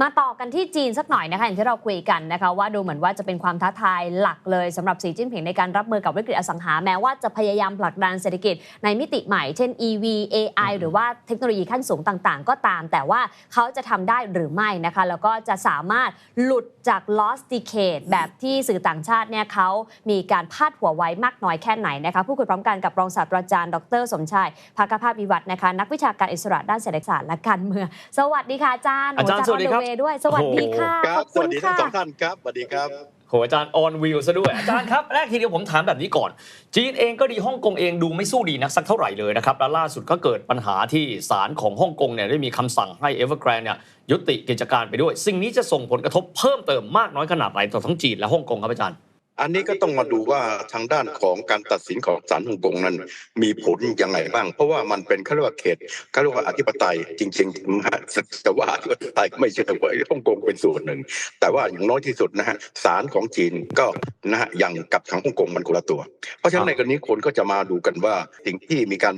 มาต่อกันที่จีนสักหน่อยนะคะอย่างที่เราคุยกันนะคะว่าดูเหมือนว่าจะเป็นความท้าทายหลักเลยสำหรับสีจิ้นผิงในการรับมือกับวิกฤตอสังหาแม้ว่าจะพยายามผลักดันเศรษฐกิจในมิติใหม่ เช่น EV AI หรือว่าเทคโนโลยีขั้นสูงต่างๆ ก็ตาม แต่ว่าเขาจะทำได้หรือไม่นะคะแล้วก็จะสามารถหลุดจาก lost decade แบบที่สื่อต่างชาติเนี่ยเขามีการพาดหัวไว้มากน้อยแค่ไหนนะคะผู้คุยพร้อมกันกับรองศาสตราจารย์ ดร สมชายภากภาพวิวัฒน์นะคะนักวิชาการอิสระด้านเศรษฐศาสตร์และการเมืองสวัสดีค่ะอาจารย์อาจารย์โสวัสดีครับออนเดอะเย์ด้วย สวัสดีค่ะครัขบอบสคุวัณสดีทั้งค่ะสองท่านครับสวัสดีครับโหอาจารย์ออนวิวซะด้วยอาจารย์ครับแรกทีเดียวผมถามแบบนี้ก่อน จีนเองก็ดีฮ่องกงเองดูไม่สู้ดีนักสักเท่าไหร่เลยนะครับ แล้วล่าสุดก็เกิดปัญหาที่ศาลของฮ่องกงเนี่ยได้มีคำสั่งให้ Evergrande เนี่ยยุติกิจการไปด้วย สิ่งนี้จะส่งผลกระทบเพิ่มเติมมากน้อยขนาดไหนต่อทั้งจีนและฮ่องกงครับอาจารย์ อันนี้ก็ต้องมาดูว่าทางด้านของการตัดสินของศาลฮ่องกงนั้น มีผลยังไงบ้าง เพราะว่ามันเป็นเขาเรียกว่าเขตเขาเรียกว่าอธิปไตยจริงๆแต่ว่าอธิปไตยไม่ใช่ว่าฮ่องกงเป็นส่วนหนึ่ง แต่ว่าอย่างน้อยที่สุดนะฮะศาลของจีนก็นะฮะยังกับทางฮ่องกงมันคนละตัว เพราะฉะนั้นในกรณีคนก็จะมาดูกันว่าสิ่งที่มีการ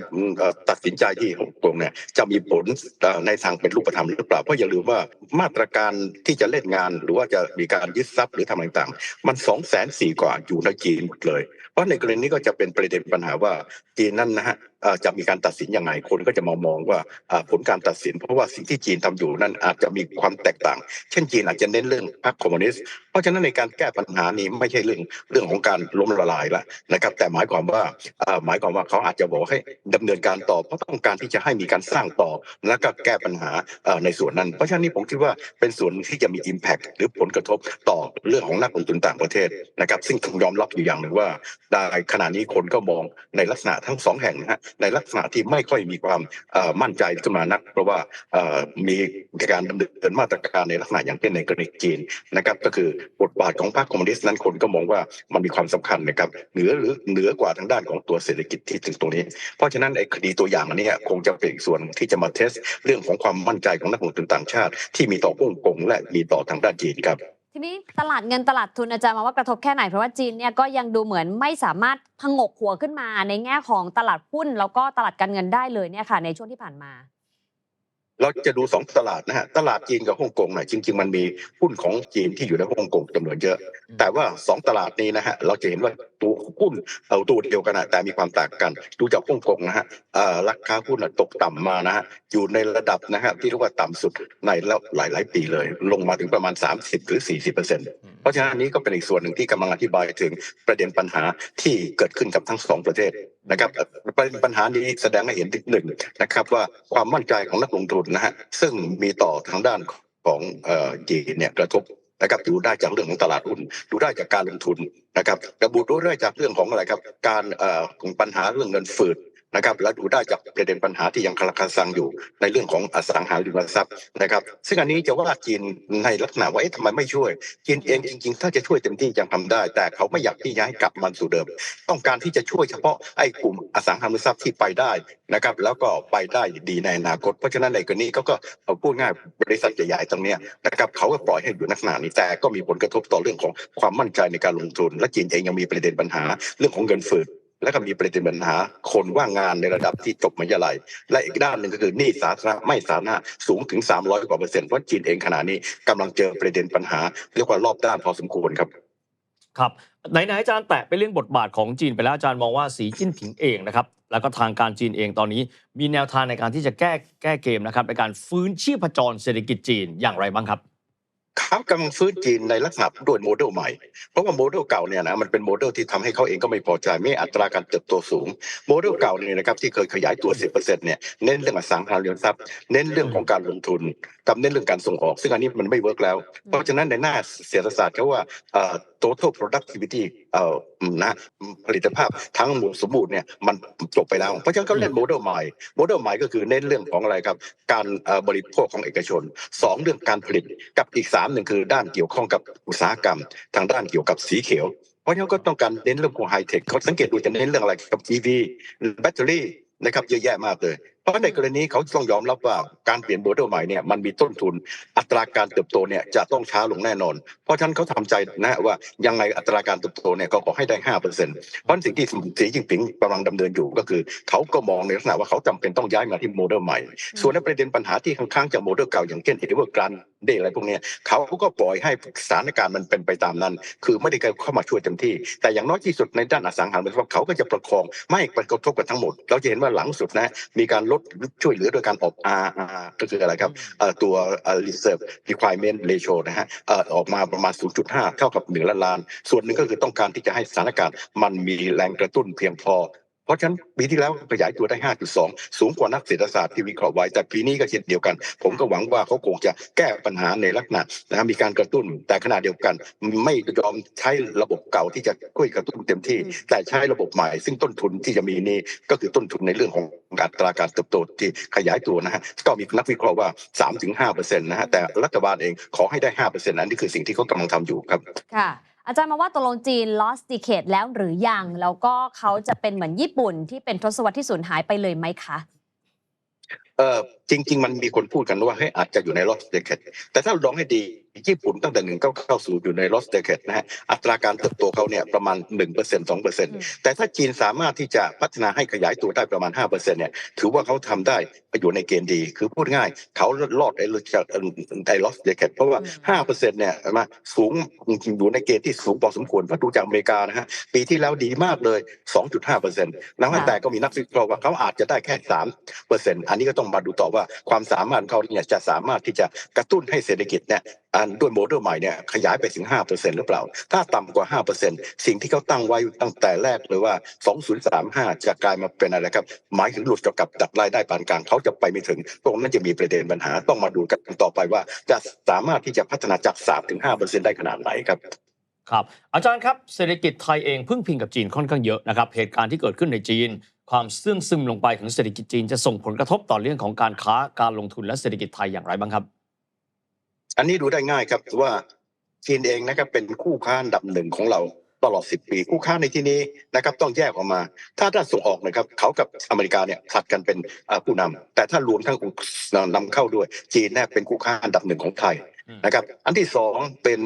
ตัดสินใจที่ฮ่องกงเนี่ยจะมีผลในทางเป็นรูปธรรมหรือเปล่าเพราะอย่าลืมว่ามาตรการที่จะเล่นงานหรือว่าจะมีการยึดทรัพย์หรือทำอะไรต่างๆ มันสองแสนสี่กว่าอยู่ในจีนหมดเลย เพราะในกรณีนี้ก็จะเป็นประเด็นปัญหาว่าจีนนั้นนะฮะ จะมีการตัดสินยังไงคนก็จะมองมองว่าผลการตัดสิน เพราะว่าสิ่งที่จีนทำอยู่นั้นอาจจะมีความแตกต่าง เช่นจีนอาจจะเน้นเรื่องพรรคคอมมิวนิสต์เพราะฉะนั้นในการแก้ปัญหานี้ไม่ใช่เรื่องเรื่องของการล้มละลายละนะครับ แต่หมายความว่าหมายความว่าเขาอาจจะบอกให้ดำเนินการต่อเพราะต้องการที่จะให้มีการสร้างต่อ แล้วก็แก้ปัญหาในส่วนนั้น เพราะฉะนั้นนี่ผมคิดว่าเป็นส่วนที่จะมี Impact หรือผลกระทบต่อเรื่องของนักลงทุนต่างประเทศนะครับ ซึ่งต้องยอมรับอยู่อย่างหนึ่งว่าได้ขณะนี้คนก็มองในลักษณะทั้งสองแห่งนะฮะในลักษณะที่ไม่ค่อยมีความมั่นใจขึ้นมานัก เพราะว่ามีการดำเนินมาตรการในลักษณะอย่างเช่นในกรณีจีนนะครับก็คือบทบาทของพรรคคอมมิวนิสต์นั้นคนก็มองว่ามันมีความสำคัญนะครับเหนือหรือเหนือกว่าทางด้านของตัวเศรษฐกิจที่ถึงตรงนี้ เพราะฉะนั้นไอ้คดีตัวอย่างอันนี้คงจะเป็นอีกส่วนที่จะมาเทสเรื่องของความมั่นใจของนักลงทุนต่างชาติ ที่มีต่อฮ่องกงและมีต่อทางด้านจีนครับ ทีนี้ตลาดเงินตลาดทุนอาจารย์มองว่ากระทบแค่ไหน เพราะว่าจีนเนี่ยก็ยังดูเหมือนไม่สามารถพงกหัวขึ้นมาในแง่ของตลาดหุ้น แล้วก็ตลาดการเงินได้เลยเนี่ยค่ะในช่วงที่ผ่านมา เราจะดูสองตลาดนะฮะตลาดจีนกับฮ่องกงเนี่ยจริง ๆ มันมีหุ้นของจีนที่อยู่ในฮ่องกงจำนวนเยอะ แต่ว่าสองตลาดนี้นะฮะเราจะเห็นว่าตัวหุ้นเอาตัวเดียวกันนะแต่มีความแตกกัน ดูจากฮ่องกงนะฮะราคาหุ้นตกต่ำมานะฮะอยู่ในระดับนะฮะที่เรียกว่าต่ำสุดในแล้วหลายหลายๆปีเลย ลงมาถึงประมาณ 30 หรือ 40เปอร์เซ็นต์เพราะฉะนั้นอันนี้ก็เป็นอีกส่วนหนึ่งที่กำลังอธิบายถึงประเด็นปัญหาที่เกิดขึ้นกับทั้งสองประเทศ นะครับเประเด็นปัญหานี้แสดงให้เห็นถึงหนึ่งนะครับว่าความมั่นใจของนักลงทุนนะฮะซึ่งมีต่อทางด้านของเอ่อจีนเนี่ยกระทบนะครับดูได้จากเรื่องของตลาดหุ้นดูได้จากการลงทุนนะครับระบุดูได้จากเรื่องของอะไรครับการเอ่อของปัญหาเรื่องเงินฝืด นะครับและดูได้จากประเด็นปัญหาที่ยังคาราคาซังอยู่ในเรื่องของอสังหาริมทรัพย์นะครับ ซึ่งอันนี้จะว่าจีนในลักษณะว่าเอ๊ะทำไมไม่ช่วยจีนเองจริงๆ ถ้าจะช่วยเต็มที่ยังทำได้ แต่เขาไม่อยากที่จะให้กลับมันสู่เดิม ต้องการที่จะช่วยเฉพาะไอ้กลุ่มอสังหาริมทรัพย์ที่ไปได้นะครับแล้วก็ไปได้ดีในอนาคต เพราะฉะนั้นในกรณีเขาก็เอาพูดง่ายบริษัทใหญ่ๆตรงนี้นะครับเขาก็ปล่อยให้อยู่ลักษณะนี้แต่ก็มีผลกระทบต่อเรื่องของความมั่นใจในการลงทุน และจีนเองยังมีประเด็นปัญหาเรื่องของเงินฝืด และก็มีประเด็นปัญหาคนว่างงานในระดับที่จบมหาวิทยาลัย และอีกด้านหนึ่งก็คือหนี้สาธารณะไม่สาธารณะสูงถึง 300กว่าเปอร์เซ็นต์เพราะจีนเองขณะนี้กำลังเจอประเด็นปัญหาเรียกว่ารอบด้านพอสมควรครับครับไหนๆอาจารย์แตะไปเรื่องบทบาทของจีนไปแล้วอาจารย์มองว่าสีจิ้นผิงเองนะครับแล้วก็ทางการจีนเองตอนนี้ มีแนวทางในการที่จะแก้แก้เกมนะครับในการฟื้นชีพจรเศรษฐกิจจีนอย่างไรบ้างครับ เขากำลังฟื้นจีนในลักษณะด้วยโมเดลใหม่ เพราะว่าโมเดลเก่าเนี่ยนะมันเป็นโมเดลที่ทำให้เขาเองก็ไม่พอใจไม่อัตราการเติบโตสูง โมเดลเก่าเนี่ยนะครับที่เคยขยายตัว 10%เนี่ยเน้นเรื่องอสังหาริมทรัพย์ เน้นเรื่องของการลงทุนกับเน้นเรื่องการส่งออก ซึ่งอันนี้มันไม่เวิร์กแล้ว เพราะฉะนั้นในหน้าเศรษฐศาสตร์เขาว่า total productivity เอ่อนะผลิตภาพทั้งหมดสมบูรณ์เนี่ยมันจบไปแล้ว เพราะฉะนั้นเขาเล่นโมเดลใหม่โมเดลใหม่ก็คือเน้นเรื่องของอะไรครับ การเอ่อบริโภคของเอกชนสองเรื่องการผลิตกับอีกสามหนึ่งคือด้านเกี่ยวข้องกับอุตสาหกรรม ทางด้านเกี่ยวกับสีเขียวเพราะฉะนั้นก็ต้องการเน้นเรื่องของไฮเทคเขาสังเกตดูจะเน้นเรื่องอะไรกับ EV แบตเตอรี่นะครับเยอะแยะมากเลย เพราะในกรณีเขาต้องยอมรับว่าการเปลี่ยนโมเดลใหม่เนี่ยมันมีต้นทุนอัตราการเติบโตเนี่ยจะต้องช้าลงแน่นอน เพราะฉะนั้นเขาทำใจนะว่ายังไงอัตราการเติบโตเนี่ยก็ขอให้ได้ห้าเปอร์เซ็นต์เพราะสิ่งที่สีจิ้นผิงกำลังดำเนินอยู่ก็คือ เขาก็มองในลักษณะว่าเขาจำเป็นต้องย้ายมาที่โมเดลใหม่ ส่วนในประเด็นปัญหาที่ค้างๆจากโมเดลเก่าอย่างเช่นเอเดเวอร์กรันเดอะไรพวกเนี้ยเขาก็ปล่อยให้สถานการณ์มันเป็นไปตามนั้น คือไม่ได้เข้ามาช่วยเต็มที่ แต่อย่างน้อยที่สุดในด้านอสังหาริมทรัพย์เขาก็จะประคองไม่ให้ไปกระทบกันทั้งหมด เราจะเห็นว่าหลังสุดนะมีการลดช่วยเหลือโดยการออก RR ก็คืออะไรครับเอ่อตัวเอ่อ reserve requirement ratio นะฮะเอ่อออกมาประมาณ 0.5 เท่ากับหนึ่งล้านล้าน ส่วนหนึ่งก็คือต้องการที่จะให้สถานการณ์มันมีแรงกระตุ้นเพียงพอ เพราะฉะนั้นปีที่แล้วขยายตัวได้ 5.2 สูงกว่านักเศรษฐศาสตร์ที่วิเคราะห์ไว้ แต่ปีนี้ก็เช่นเดียวกัน ผมก็หวังว่าเขาคงจะแก้ปัญหาในลักษณะนะมีการกระตุ้น แต่ขณะเดียวกัน ไม่ยอมใช้ระบบเก่าที่จะช่วยกระตุ้นเต็มที่ แต่ใช้ระบบใหม่ ซึ่งต้นทุนที่จะมีนี้ก็คือต้นทุนในเรื่องของอัตราการเติบโตที่ขยายตัวนะฮะก็มีนักวิเคราะห์ว่า 3-5%นะฮะแต่รัฐบาลเองขอให้ได้ 5%นั้นนี่คือสิ่งที่เขากำลังทำอยู่ครับค่ะ อาจารย์มาว่าตกลงจีน lost decade แล้วหรือยัง แล้วก็เขาจะเป็นเหมือนญี่ปุ่นที่เป็นทศวรรษที่สูญหายไปเลยไหมคะเออจริง ๆ มันมีคนพูดกันว่าให้ยอาจจะอยู่ใน lost decade แต่ถ้าลองให้ดีญี่ปุ่นตั้งแต่หนึ่งเข้าเข้าสู่อยู่ใน lost decade นะฮะอัตราการเติบโตเขาเนี่ยประมาณ1% 2%แต่ถ้าจีนสามารถที่จะพัฒนาให้ขยายตัวได้ประมาณ5%เนี่ยถือว่าเขาทำได้อยู่ในเกณฑ์ดี คือพูดง่าย เขารอดไอ้จากไอ้ lost decade เพราะว่า5%เนี่ยมาสูงอยู่ในเกณฑ์ที่สูงพอสมควรเพราะดูจากอเมริกานะฮะปีที่แล้วดีมากเลย2.5%แล้วแต่ก็มีนักวิเคราะห์ว่าเขาอาจจะได้แค่3%อันนี้ก็ต้องมาดูต่อว่าความสามารถเขาเนี่ยจะสามารถที่จะกระตุ้นให้เศรษฐกิจเนี่ยอันด้วยโมเดลใหม่เนี่ยขยายไปถึง 5%หรือเปล่า ถ้าต่ำกว่า 5%สิ่งที่เขาตั้งไว้ตั้งแต่แรกเลยว่า 2035 จะกลายมาเป็นอะไรครับ หมายถึงหลุดกับดักรายได้ปานกลางเขาจะไปไม่ถึง ตรงนั้นจะมีประเด็นปัญหาต้องมาดูกันต่อไปว่า จะสามารถที่จะพัฒนาจาก 3-5%ได้ขนาดไหนครับครับอาจารย์ครับเศรษฐกิจไทยเองพึ่งพิงกับจีนค่อนข้างเยอะนะครับเหตุการณ์ที่เกิดขึ้นในจีน ความเสื่องซึมลงไปของเศรษฐกิจจีนจะส่งผลกระทบต่อเรื่องของการค้าการลงทุนและเศรษฐกิจไทยอย่างไรบ้างครับ อันนี้ดูได้ง่ายครับว่าจีนเองนะครับเป็นคู่ค้าอันดับหนึ่งของเราตลอด 10 ปี คู่ค้าในที่นี้นะครับต้องแยกออกมา ถ้าด้านส่งออกนะครับเขากับอเมริกาเนี่ยผลัดกันเป็นผู้นำแต่ถ้ารวมทั้งนำเข้าด้วย จีนเนี่ยเป็นคู่ค้าอันดับหนึ่งของไทยนะครับอันที่สองเป็น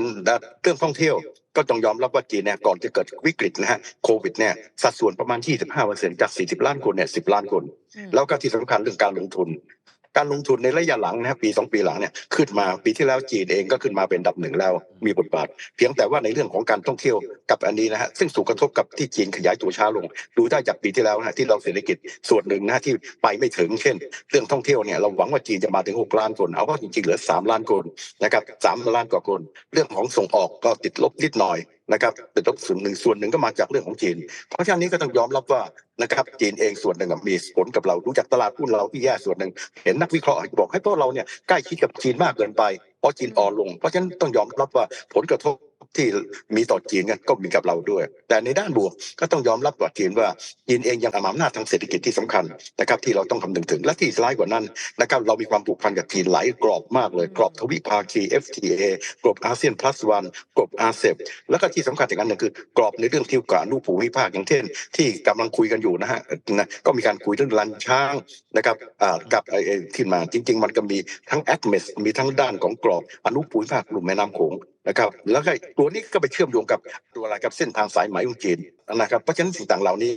เรื่องท่องเที่ยว ก็ต้องยอมรับว่าจีนเนี่ยก่อนจะเกิดวิกฤตนะฮะโควิดเนี่ยสัดส่วนประมาณ 25%จาก 40 ล้านคนเนี่ย10 ล้านคน แล้วก็ที่สำคัญเรื่องการลงทุน การลงทุนในระยะหลังนะปีสองปีหลังเนี่ยขึ้นมาปีที่แล้วจีนเองก็ขึ้นมาเป็นดับหนึ่งแล้วมีบทบาท เพียงแต่ว่าในเรื่องของการท่องเที่ยวกับอันนี้นะฮะซึ่งสูงกระทบกับที่จีนขยายตัวช้าลง ดูได้จากปีที่แล้วนะที่เราเศรษฐกิจส่วนหนึ่งนะฮะที่ไปไม่ถึงเช่น เรื่องท่องเที่ยวเนี่ยเราหวังว่าจีนจะมาถึง 6 ล้านคนเอาก็จริงๆเหลือ 3 ล้านคนนะครับสามล้านกว่าคน เรื่องของส่งออกก็ติดลบนิดหน่อย นะครับติดลบส่วนหนึ่งส่วนหนึ่งก็มาจากเรื่องของจีน เพราะฉะนั้นนี้ก็ต้องยอมรับว่านะครับจีนเองส่วนหนึ่งมีผลกับเรารู้จักตลาดหุ้นเราที่แย่ส่วนหนึ่งเห็นนักวิเคราะห์บอกให้พวกเราเนี่ยใกล้ชิดกับจีนมากเกินไปเพราะจีนอ่อนลง เพราะฉะนั้นต้องยอมรับว่าผลกระทบ ที่มีต่อจีนเนี่ยก็มีกับเราด้วย แต่ในด้านบวกก็ต้องยอมรับว่าจีนว่าจีนเองยังมีอำนาจทางเศรษฐกิจที่สำคัญนะครับที่เราต้องคำนึงถึงและที่ร้ายกว่านั้นนะครับเรามีความผูกพันกับจีนหลายกรอบมากเลย กรอบทวิภาคี FTA กรอบอาเซียน plus one กรอบอาเซบแล้วก็ที่สำคัญอีกอันหนึ่งคือกรอบในเรื่องที่กับอนุภูมิภาคอย่างเช่น ที่กำลังคุยกันอยู่นะฮะนะก็มีการคุยเรื่องลันช้างนะครับอ่ากับไอ้ไอ้ที่มาจริง ๆ มันก็มีทั้งแอคเมสมีทั้งด้านของกรอบอนุภูมิภาคลุ่มแม่น้ำโขง นะครับแล้วก็ตัวนี้ก็ไปเชื่อมโยงกับตัวอะไรกับเส้นทางสายไหมของจีนนะครับเพราะฉะนั้นสิ่งต่างเหล่านี้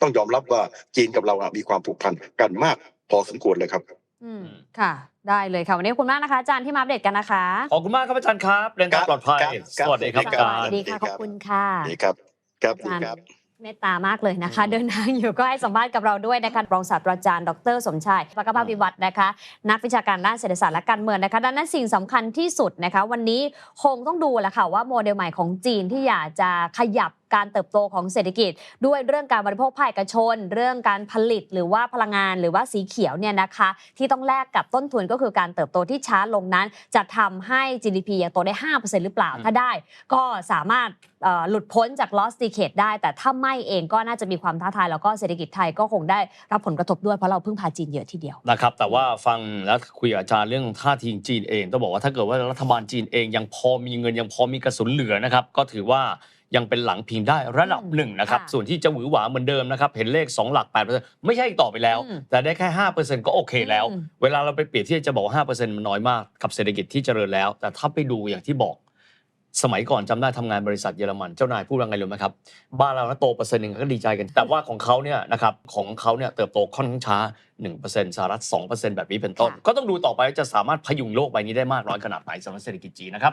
ต้องยอมรับว่าจีนกับเราอะมีความผูกพันกันมากพอสมควรเลยครับอืมค่ะ ได้เลยค่ะวันนี้ขอบคุณมากนะคะอาจารย์ที่มาอัปเดตกันนะคะขอบคุณมากครับอาจารย์ครับเดินทางปลอดภัยครับครับสวัสดีครับสอาวัสดีจารย์ครับสวัสดีค่ะขอบคุณค่ะนี่ครับครับ อาจารย์ครับเมตตามากเลยนะคะ เดินทางอยู่ก็ให้สัมภาษณ์กับเราด้วยนะคะรองศาสตราจารย์ ดร สมชายประกภาพวิวัฒน์นะคะ นักวิชาการด้านเศรษฐศาสตร์และการเมืองนะคะ ดังนั้นสิ่งสำคัญที่สุดนะคะ วันนี้คงต้องดูแหละค่ะว่าโมเดลใหม่ของจีนที่อยากจะขยับ การเติบโตของเศรษฐกิจ ด้วยเรื่องการบริโภคภาคเอกชน เรื่องการผลิตหรือว่าพลังงานหรือว่าสีเขียวเนี่ยนะคะ ที่ต้องแลกกับต้นทุนก็คือการเติบโตที่ช้าลงนั้น จะทำให้ GDP ยังโตได้ 5%หรือเปล่าอืมถ้าได้ ก็สามารถเอ่อหลุดพ้นจาก lost decade ได้ แต่ถ้าไม่เองก็น่าจะมีความท้าทาย แล้วก็เศรษฐกิจไทยก็คงได้รับผลกระทบด้วยเพราะเราพึ่งพาจีนเยอะทีเดียวนะครับแต่ว่าฟังแล้วคุยกับอาจารย์เรื่องท่าทีจีนเอง ต้องบอกว่าถ้าเกิดว่ารัฐบาลจีนเองยังพอมีเงินยังพอมีกระสุนเหลือนะครับก็ถือว่า ยังเป็นหลังพิงได้ระดับอืมหนึ่งนะครับค่ะส่วนที่จะหวือหวาเหมือนเดิมนะครับ เห็นเลข 2 หลัก 8%ไม่ใช่อีกต่อไปแล้วอืมแต่ได้แค่ 5%ก็โอเคแล้วอืมเวลาเราไปเปรียบเทียบจะบอกว่า5%มันน้อยมากกับเศรษฐกิจที่เจริญแล้ว แต่ถ้าไปดูอย่างที่บอกสมัยก่อนจำได้ทำงานบริษัทเยอรมันเจ้านายพูดว่าไงรู้ไหมครับบ้านเราถ้าโตเปอร์เซ็นต์หนึ่งก็ดีใจกัน แต่ว่าของเขาเนี่ยนะครับของเขาเนี่ยเติบโตค่อนข้างช้า 1%สหรัฐ2%แบบนี้เป็นต้นค่ะก็ต้องดูต่อไปว่าจะสามารถพยุงโลกใบนี้ได้มากน้อยขนาดไหนสำหรับเศรษฐกิจจีนนะครับ